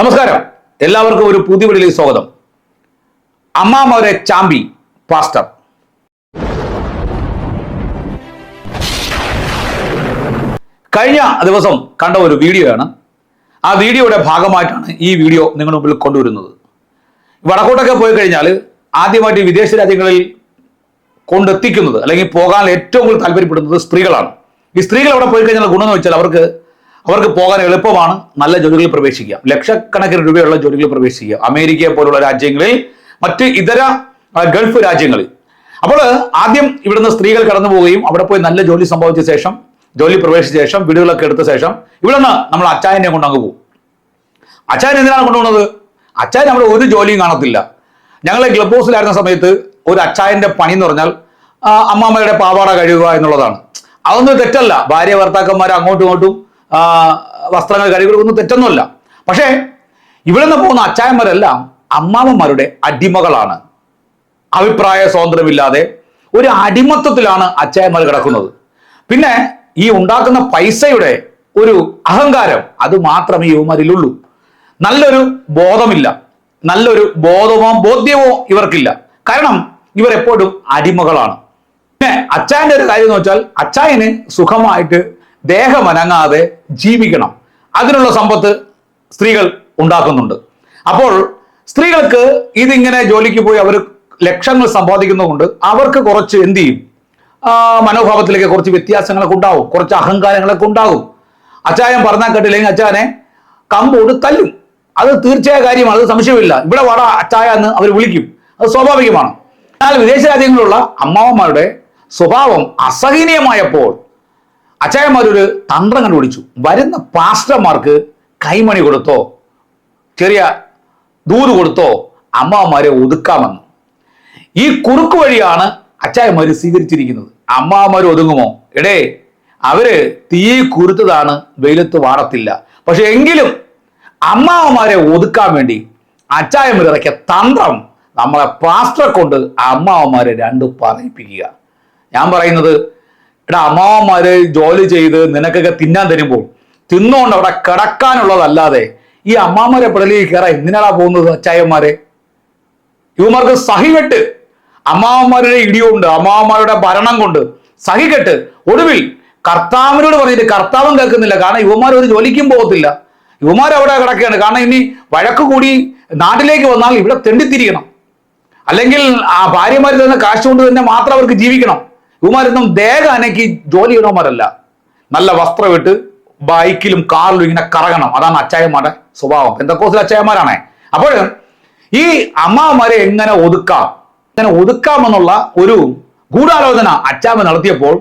നമസ്കാരം. എല്ലാവർക്കും ഒരു പുതിയ വീഡിയോയിലേക്ക് സ്വാഗതം. അമ്മാമോരെ ചാമ്പി പാസ്റ്റർ. കഴിഞ്ഞ ദിവസം കണ്ട ഒരു വീഡിയോയാണ്. ആ വീഡിയോയുടെ ഭാഗമായിട്ടാണ് ഈ വീഡിയോ നിങ്ങളുടെ മുമ്പിൽ കൊണ്ടുവരുന്നത്. വടക്കോട്ടൊക്കെ പോയി കഴിഞ്ഞാൽ ആദ്യമായിട്ട് വിദേശ രാജ്യങ്ങളിൽ കൊണ്ടെത്തിക്കുന്നത് അല്ലെങ്കിൽ പോകാൻ ഏറ്റവും കൂടുതൽ താല്പര്യപ്പെടുന്നത് സ്ത്രീകളാണ്. ഈ സ്ത്രീകൾ അവിടെ പോയി കഴിഞ്ഞാൽ ഗുണമെന്ന് വെച്ചാൽ അവർക്ക് അവർക്ക് പോകാൻ എളുപ്പമാണ്. നല്ല ജോലികളിൽ പ്രവേശിക്കാം ലക്ഷക്കണക്കിന് രൂപയുള്ള ജോലികളിൽ പ്രവേശിക്കുക. അമേരിക്കയെ പോലുള്ള രാജ്യങ്ങളിൽ മറ്റ് ഇതര ഗൾഫ് രാജ്യങ്ങളിൽ. അപ്പോൾ ആദ്യം ഇവിടുന്ന് സ്ത്രീകൾ കടന്നു പോവുകയും അവിടെ പോയി നല്ല ജോലി സംഭവിച്ച ശേഷം ജോലി പ്രവേശിച്ച ശേഷം വീടുകളൊക്കെ എടുത്ത ശേഷം ഇവിടുന്ന് നമ്മൾ അച്ചായനെ കൊണ്ട് അങ്ങ് പോകും. അച്ചായൻ എന്തിനാണ് കൊണ്ടുപോകുന്നത്? അച്ചായൻ അവിടെ ഒരു ജോലിയും കാണത്തില്ല. ഞങ്ങൾ ക്ലബ് ഹൗസിലായിരുന്ന സമയത്ത് ഒരു അച്ചായന്റെ പണി എന്ന് പറഞ്ഞാൽ അമ്മാമ്മയുടെ പാവാട കഴിയുക എന്നുള്ളതാണ്. അതൊന്നും തെറ്റല്ല. ഭാര്യ ഭർത്താക്കന്മാർ അങ്ങോട്ടും ഇങ്ങോട്ടും വസ്ത്രങ്ങൾ കഴുകി കൊടുക്കുന്നത് തെറ്റൊന്നുമല്ല. പക്ഷേ ഇവിടെ നിന്ന് പോകുന്ന അച്ചായന്മാരെല്ലാം അമ്മാവന്മാരുടെ അടിമകളാണ്. അഭിപ്രായ സ്വാതന്ത്ര്യമില്ലാതെ ഒരു അടിമത്വത്തിലാണ് അച്ചായന്മാർ കിടക്കുന്നത്. പിന്നെ ഈ ഉണ്ടാക്കുന്ന പൈസയുടെ ഒരു അഹങ്കാരം അത് മാത്രമേ യുവമാരിലുള്ളൂ നല്ലൊരു ബോധമില്ല. നല്ലൊരു ബോധമോ ബോധ്യമോ ഇവർക്കില്ല. കാരണം ഇവർ എപ്പോഴും അടിമകളാണ്. പിന്നെ അച്ചായന്റെ ഒരു കാര്യം എന്ന് വെച്ചാൽ അച്ചായന് സുഖമായിട്ട് ദേഹം അനങ്ങാതെ ജീവിക്കണം. അതിനുള്ള സമ്പത്ത് സ്ത്രീകൾ ഉണ്ടാക്കുന്നുണ്ട്. അപ്പോൾ സ്ത്രീകൾക്ക് ഇതിങ്ങനെ ജോലിക്ക് പോയി അവർ ലക്ഷങ്ങൾ സമ്പാദിക്കുന്നതുകൊണ്ട് അവർക്ക് കുറച്ച് എന്ത് ചെയ്യും? മനോഭാവത്തിലേക്ക് കുറച്ച് വ്യത്യാസങ്ങളൊക്കെ ഉണ്ടാവും. കുറച്ച് അഹങ്കാരങ്ങളൊക്കെ ഉണ്ടാകും. അച്ചായൻ പറഞ്ഞാൽ കേട്ടില്ലെങ്കിൽ അച്ചാനെ കമ്പോട് തല്ലും. അത് തീർച്ചയായ കാര്യമാണ്. അത് സംശയമില്ല. ഇവിടെ വട അച്ചായ എന്ന് അവർ വിളിക്കും. അത് സ്വാഭാവികമാണ്. എന്നാൽ വിദേശ രാജ്യങ്ങളിലുള്ള അമ്മാവന്മാരുടെ സ്വഭാവം അസഹനീയമായപ്പോൾ അച്ചായന്മാരൊരു തന്ത്രം കണ്ടുപിടിച്ചു. വരുന്ന പാസ്റ്റർമാർക്ക് കൈമണി കൊടുത്തോ ചെറിയ ദൂത് കൊടുത്തോ അമ്മാവന്മാരെ ഒതുക്കാമെന്ന്. ഈ കുറുക്ക് വഴിയാണ് അച്ചായന്മാര് സ്വീകരിച്ചിരിക്കുന്നത്. അമ്മാവന്മാർ ഒതുങ്ങുമോ? എടേ അവർ തീ കുരുത്തതാണ് വെയിലത്ത് വാടത്തില്ല. പക്ഷെ എങ്കിലും അമ്മാവന്മാരെ ഒതുക്കാൻ വേണ്ടി അച്ചായന്മാർ ഇറക്കിയ തന്ത്രം നമ്മളെ പാസ്റ്റർ കൊണ്ട് അമ്മാവന്മാരെ രണ്ട് പറയിപ്പിക്കുക. ഞാൻ പറയുന്നത് എടാ അമ്മാവന്മാര് ജോലി ചെയ്ത് നിനക്കൊക്കെ തിന്നാൻ തരുമ്പോൾ തിന്നുകൊണ്ട് അവിടെ കിടക്കാനുള്ളതല്ലാതെ ഈ അമ്മാമാരെ പിടലിൽ കയറാൻ എന്തിനാടാ പോകുന്നത് അച്ചായന്മാരെ? ഇവന്മാർക്ക് സഹികെട്ട്. അമ്മാവന്മാരുടെ ഇടിയുണ്ട് അമ്മാവന്മാരുടെ ഭരണം കൊണ്ട് സഹികെട്ട്. ഒടുവിൽ കർത്താവിനോട് പറഞ്ഞിട്ട് കർത്താവും കേൾക്കുന്നില്ല കാരണം ഇവന്മാർ ഒരു ജോലിക്കും പോകത്തില്ല. ഇവന്മാർ അവിടെ കിടക്കുകയാണ് കാരണം ഇനി വഴക്ക് കൂടി നാട്ടിലേക്ക് വന്നാൽ ഇവിടെ തെണ്ടിത്തിരിക്കണം അല്ലെങ്കിൽ ആ ഭാര്യമാർ തന്നെ കാശ് കൊണ്ട് തന്നെ മാത്രം അവർക്ക് ജീവിക്കണം. ഇവന്മാരൊന്നും ദേഹ അനക്കി ജോലി ചെയ്യണവന്മാരല്ല നല്ല വസ്ത്രമിട്ട് ബൈക്കിലും കാറിലും ഇങ്ങനെ കറങ്ങണം. അതാണ് അച്ചായന്മാരുടെ സ്വഭാവം. എന്തൊക്കെ അച്ചായന്മാരാണേ? അപ്പോൾ ഈ അമ്മാവന്മാരെ എങ്ങനെ ഒതുക്കാം? എങ്ങനെ ഒതുക്കാമെന്നുള്ള ഒരു ഗൂഢാലോചന അച്ചാമ്മ നടത്തിയപ്പോൾ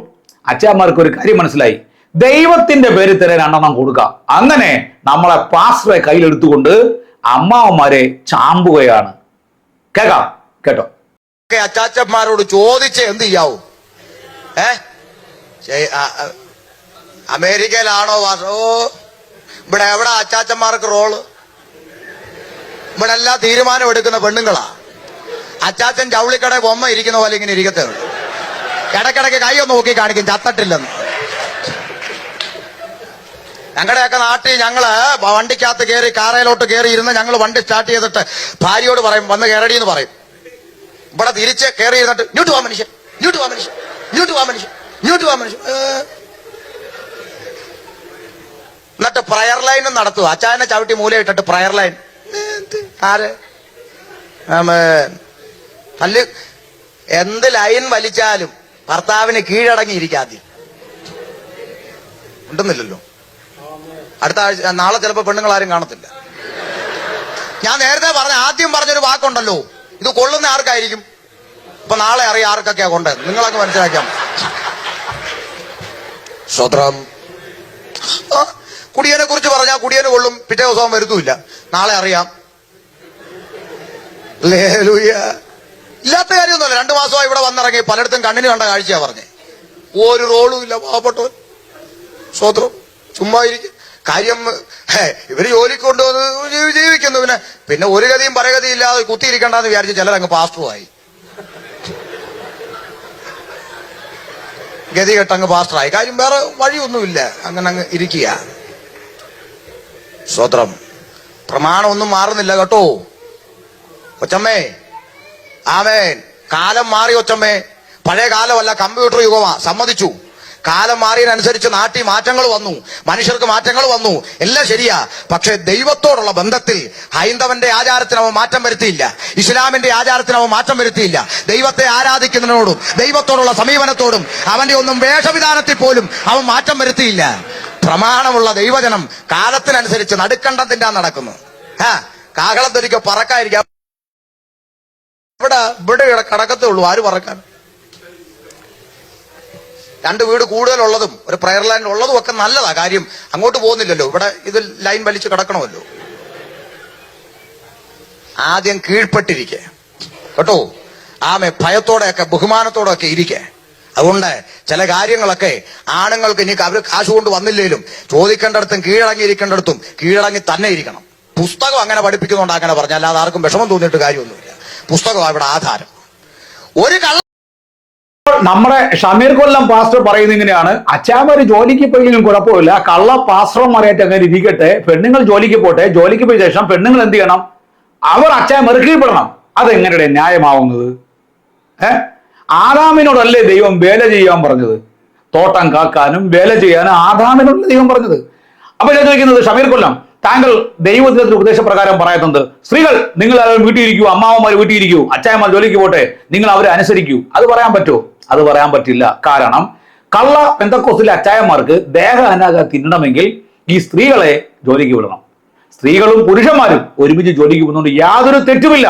അച്ചാമ്മമാർക്ക് ഒരു കാര്യം മനസ്സിലായി. ദൈവത്തിന്റെ പേര് തരാൻ രണ്ടെണ്ണം കൊടുക്കാം. അങ്ങനെ നമ്മളെ പാസ്റ്ററെ കയ്യിലെടുത്തുകൊണ്ട് അമ്മാവന്മാരെ ചാമ്പുകയാണ്. കേക്കാം കേട്ടോ. അച്ചാച്ചന്മാരോട് ചോദിച്ച് എന്ത് ചെയ്യാവൂ? ഏ? അമേരിക്കയിലാണോ വാസ? ഓ ഇവിടെ എവിടെ അച്ചാച്ചന്മാർക്ക് റോൾ? ഇവിടെ എല്ലാ തീരുമാനം എടുക്കുന്ന പെണ്ണുങ്ങളാ. അച്ചാച്ചൻ ജൗളിക്കട ബൊമ്മ ഇരിക്കുന്ന പോലെ ഇങ്ങനെ ഇരിക്കത്തേ ഉള്ളൂ. ഇടയ്ക്കിടയ്ക്ക് കൈ ഒന്ന് നോക്കി കാണിക്കും ചത്തട്ടില്ലെന്ന്. ഞങ്ങളുടെയൊക്കെ നാട്ടിൽ ഞങ്ങൾ വണ്ടിക്കകത്ത് കയറി കാറയിലോട്ട് കയറി ഇരുന്ന് ഞങ്ങൾ വണ്ടി സ്റ്റാർട്ട് ചെയ്തിട്ട് ഭാര്യയോട് പറയും വന്ന് കയറടി എന്ന് പറയും. ഇവിടെ തിരിച്ച് കയറി ഇരുന്നിട്ട് ഇങ്ങോട്ട് പോവാ മനുഷ്യൻ ഇങ്ങോട്ട് പോവാ മനുഷ്യൻ. ഇങ്ങോട്ട് പോവാ മനുഷ്യൻ ഇങ്ങോട്ട് പോവാ മനുഷ്യൻ എന്നിട്ട് പ്രയർ ലൈൻ നടത്തുക അച്ചായനെ ചവിട്ടി മൂലയിട്ടിട്ട് പ്രയർ ലൈൻ ആര്. തല്ല്. എന്ത് ലൈൻ വലിച്ചാലും ഭർത്താവിന് കീഴടങ്ങിയിരിക്കാതി ഉണ്ടെന്നില്ലല്ലോ. അടുത്ത ആഴ്ച നാളെ ചിലപ്പോ പെണ്ണുങ്ങൾ ആരും കാണത്തില്ല. ഞാൻ നേരത്തെ പറഞ്ഞ ആദ്യം പറഞ്ഞൊരു വാക്കുണ്ടല്ലോ. ഇത് കൊള്ളുന്ന ആർക്കായിരിക്കും? ഇപ്പൊ നാളെ അറിയാം ആർക്കൊക്കെയാ കൊണ്ട് നിങ്ങളൊക്കെ മനസ്സിലാക്കാം സ്വത്രം കുടിയനെ കുറിച്ച് പറഞ്ഞാൽ കുടിയനെ കൊള്ളും പിറ്റേ ദിവസം വരുത്തൂല്ല. നാളെ അറിയാം. ലേലൂയ. ഇല്ലാത്ത കാര്യമൊന്നുമല്ല. രണ്ടു മാസമായി ഇവിടെ വന്നിറങ്ങി പലയിടത്തും കണ്ണിന് കണ്ട കാഴ്ചയാ പറഞ്ഞേ. ഒരു റോളും ഇല്ല പാവപ്പെട്ടവൻ. സ്വത്രം ചുമ്മാ ഇരിക്കും. കാര്യം ഇവർ ജോലിക്ക് കൊണ്ടുവന്ന് ജീവിക്കുന്നു. പിന്നെ പിന്നെ ഒരു ഗതിയും പരഗതിയും ഇല്ലാതെ കുത്തിയിരിക്കണ്ടെന്ന് വിചാരിച്ച് ചിലരങ്ങ് പാസ്റ്ററുമായി ഗതി കെട്ടങ്ങ് പാസ്റ്ററായി. കാര്യം വേറെ വഴിയൊന്നുമില്ല. അങ്ങനെ അങ്ങ് ഇരിക്കുക. സ്വത്രം പ്രമാണമൊന്നും മാറുന്നില്ല കേട്ടോ. ഒച്ചമ്മേ ആമേൻ. കാലം മാറി ഒച്ചമ്മേ പഴയ കാലമല്ല കമ്പ്യൂട്ടർ യുഗമാ. സമ്മതിച്ചു. കാലം മാറിയതിനനുസരിച്ച് നാട്ടിൽ മാറ്റങ്ങൾ വന്നു മനുഷ്യർക്ക് മാറ്റങ്ങൾ വന്നു. എല്ലാം ശരിയാ. പക്ഷെ ദൈവത്തോടുള്ള ബന്ധത്തിൽ ഹൈന്ദവന്റെ ആചാരത്തിന് അവൻ മാറ്റം വരുത്തിയില്ല. ഇസ്ലാമിന്റെ ആചാരത്തിന് അവൻ മാറ്റം വരുത്തിയില്ല. ദൈവത്തെ ആരാധിക്കുന്നതിനോടും ദൈവത്തോടുള്ള സമീപനത്തോടും അവന്റെ ഒന്നും വേഷവിധാനത്തിൽ പോലും അവൻ മാറ്റം വരുത്തിയില്ല. പ്രമാണമുള്ള ദൈവജനം കാലത്തിനനുസരിച്ച് നടുക്കണ്ടത്തിന്റെ നടക്കുന്നു. ആ കാഹളത്തൊരിക്കൽ പറക്കായിരിക്കാം ഇവിടെ ഇവിടെ കടക്കത്തേ ഉള്ളൂ ആര് പറക്കാൻ? രണ്ട് വീട് കൂടുതലുള്ളതും ഒരു പ്രയർ ലാൻഡ് ഉള്ളതും ഒക്കെ നല്ലതാ. കാര്യം അങ്ങോട്ട് പോകുന്നില്ലല്ലോ. ഇവിടെ ഇത് ലൈൻ വലിച്ചു കിടക്കണമല്ലോ. ആദ്യം കീഴ്പ്പെട്ടിരിക്കെ. കേട്ടോ? ആമെ ഭയത്തോടെയൊക്കെ ബഹുമാനത്തോടെയൊക്കെ ഇരിക്കെ. അതുകൊണ്ട് ചില കാര്യങ്ങളൊക്കെ ആണുങ്ങൾക്ക് ഇനി അവർ കാശ് കൊണ്ട് വന്നില്ലേലും ചോദിക്കേണ്ടടത്തും കീഴടങ്ങിയിരിക്കേണ്ടടത്തും കീഴടങ്ങി തന്നെ ഇരിക്കണം. പുസ്തകം അങ്ങനെ പഠിപ്പിക്കുന്നുണ്ട് അങ്ങനെ പറഞ്ഞാൽ അല്ലാതെ ആർക്കും വിഷമം തോന്നിയിട്ട് കാര്യമൊന്നുമില്ല. പുസ്തകമാണ് ഇവിടെ ആധാരം. ഒരു കള്ള നമ്മുടെ ഷമീർ കൊല്ലം പാസ്റ്റർ പറയുന്നത് ഇങ്ങനെയാണ്. അച്ചാമാര് ജോലിക്ക് പോയില്ലെങ്കിലും കുഴപ്പമില്ല. കള്ള പാസ്റ്റർമാരായിട്ട് അങ്ങനെ ഇരിക്കട്ടെ. പെണ്ണുങ്ങൾ ജോലിക്ക് പോട്ടെ. ജോലിക്ക് പോയ ശേഷം പെണ്ണുങ്ങൾ എന്ത് ചെയ്യണം? അവർ അച്ചായ കീഴ്പ്പെടണം അതെങ്ങനെയുടെ ന്യായമാവുന്നത്? ഏ? ആദാമിനോടല്ലേ ദൈവം വേല ചെയ്യാൻ പറഞ്ഞത്? തോട്ടം കാക്കാനും വേല ചെയ്യാനും ആദാമിനോടല്ലേ ദൈവം പറഞ്ഞത്? അപ്പൊ ഞാൻ ചോദിക്കുന്നത് ഷമീർ കൊല്ലം താങ്കൾ ദൈവത്തിന്റെ ഉപദേശപ്രകാരം പറയുന്നത് സ്ത്രീകൾ നിങ്ങൾ എല്ലാവരും വീട്ടിയിരിക്കൂ അമ്മാവന്മാർ വീട്ടിയിരിക്കൂ അച്ചായന്മാർ ജോലിക്ക് പോട്ടെ നിങ്ങൾ അവരെ അനുസരിക്കൂ. അത് പറയാൻ പറ്റുമോ? അത് പറയാൻ പറ്റില്ല. കാരണം കള്ള പെന്തക്കോസിലെ അച്ചായന്മാർക്ക് ദേഹ അനാഗ തിന്നണമെങ്കിൽ ഈ സ്ത്രീകളെ ജോലിക്ക് വിടണം. സ്ത്രീകളും പുരുഷന്മാരും ഒരുമിച്ച് ജോലിക്ക് പോകുന്നുണ്ട് യാതൊരു തെറ്റുമില്ല.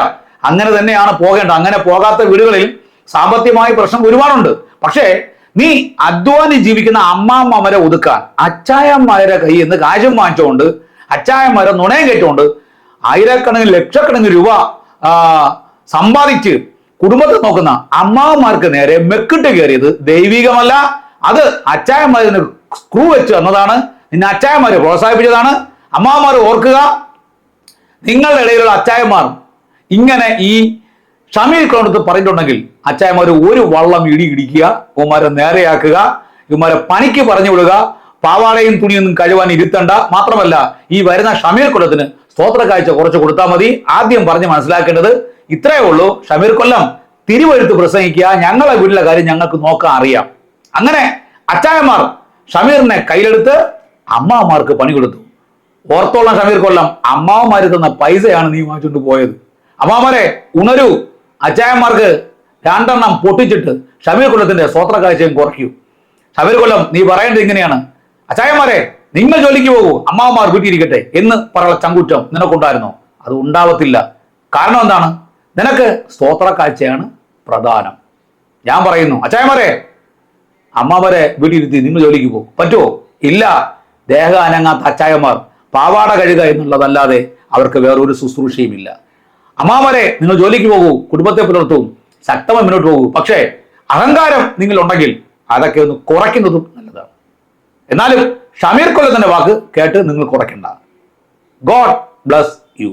അങ്ങനെ തന്നെയാണ് പോകേണ്ടത്. അങ്ങനെ പോകാത്ത വീടുകളിൽ സാമ്പത്തികമായ പ്രശ്നം ഒരുപാടുണ്ട്. പക്ഷേ നീ അധ്വാനി ജീവിക്കുന്ന അമ്മാമ്മമാരെ ഒതുക്കാൻ അച്ചായന്മാരെ കൈ നിന്ന് കാശും വാങ്ങിച്ചുകൊണ്ട് അച്ചായന്മാരെ നുണയം കേട്ടുകൊണ്ട് ആയിരക്കണക്കിന് ലക്ഷക്കണക്കിന് രൂപ സമ്പാദിച്ച് കുടുംബത്തെ നോക്കുന്ന അമ്മാവന്മാർക്ക് നേരെ മെക്കിട്ട് കയറിയത് ദൈവികമല്ല. അത് അച്ചായന്മാരിന് സ്ക്രൂ വെച്ച് എന്നതാണ് നിന്നെ അച്ചായന്മാരെ പ്രോത്സാഹിപ്പിച്ചതാണ്. അമ്മാവന്മാർ ഓർക്കുക നിങ്ങളുടെ ഇടയിലുള്ള അച്ചായന്മാർ ഇങ്ങനെ ഈ ഷമീൽ ക്രൗണ്ടത്ത് പറഞ്ഞിട്ടുണ്ടെങ്കിൽ അച്ചായന്മാർ ഒരു വള്ളം ഇടി ഇടിക്കുക ഇവന്മാരെ നേരെയാക്കുക ഇവന്മാരെ പണിക്ക് പറഞ്ഞു വിടുക പാവാടയും തുണിയൊന്നും കഴിവാൻ ഇരുത്തണ്ട. മാത്രമല്ല ഈ വരുന്ന ഷമീർ കൊല്ലത്തിന് സ്തോത്ര കാഴ്ച കുറച്ച് കൊടുത്താൽ മതി. ആദ്യം പറഞ്ഞ് മനസ്സിലാക്കേണ്ടത് ഇത്രയേ ഉള്ളൂ. ഷമീർ കൊല്ലം തിരുവഴുത്ത് പ്രസംഗിക്കുക. ഞങ്ങളെ വീട്ടിലെ കാര്യം ഞങ്ങൾക്ക് നോക്കാൻ അറിയാം. അങ്ങനെ അച്ചായന്മാർ ഷമീറിനെ കയ്യിലെടുത്ത് അമ്മാമാർക്ക് പണി കൊടുത്തു. ഓർത്തോളം ഷമീർ കൊല്ലം. അമ്മാവന്മാര് തന്ന പൈസയാണ് നീ വാങ്ങിച്ചുകൊണ്ട് പോയത്. അമ്മാവന്മാരെ ഉണരൂ. അച്ചായന്മാർക്ക് രണ്ടെണ്ണം പൊട്ടിച്ചിട്ട് ഷമീർ കൊല്ലത്തിന്റെ സ്വത്ര കാഴ്ചയും കുറയ്ക്കൂ. ഷമീർ കൊല്ലം നീ പറയേണ്ടത് ഇങ്ങനെയാണ്. അച്ചായന്മാരെ നിങ്ങൾ ജോലിക്ക് പോകൂ അമ്മാവന്മാർ വീട്ടിയിരിക്കട്ടെ എന്ന് പറയുന്ന ചങ്കുറ്റം നിനക്കുണ്ടായിരുന്നോ. അത് ഉണ്ടാവത്തില്ല. കാരണം എന്താണ്? നിനക്ക് സ്തോത്ര കാഴ്ചയാണ് പ്രധാനം. ഞാൻ പറയുന്നു അച്ചായമാരെ അമ്മാവരെ വീട്ടിലിരുത്തി നിങ്ങൾ ജോലിക്ക് പോകും പറ്റുമോ ഇല്ല. ദേഹ അനങ്ങാത്ത അച്ചായന്മാർ പാവാട കഴുക എന്നുള്ളതല്ലാതെ അവർക്ക് വേറൊരു ശുശ്രൂഷയും ഇല്ല. അമ്മാവരെ നിങ്ങൾ ജോലിക്ക് പോകൂ കുടുംബത്തെ പുലർത്തും ശക്തമായി മുന്നോട്ട് പോകൂ. പക്ഷേ അഹങ്കാരം നിങ്ങളുണ്ടെങ്കിൽ അതൊക്കെ ഒന്ന് കുറയ്ക്കുന്നതും നല്ലതാണ്. എന്നാലും ഷമീർ കൊല്ലത്തിന്റെ വാക്ക് കേട്ട് നിങ്ങൾ കുറയ്ക്കണ്ട ഗോഡ് ബ്ലസ് യു.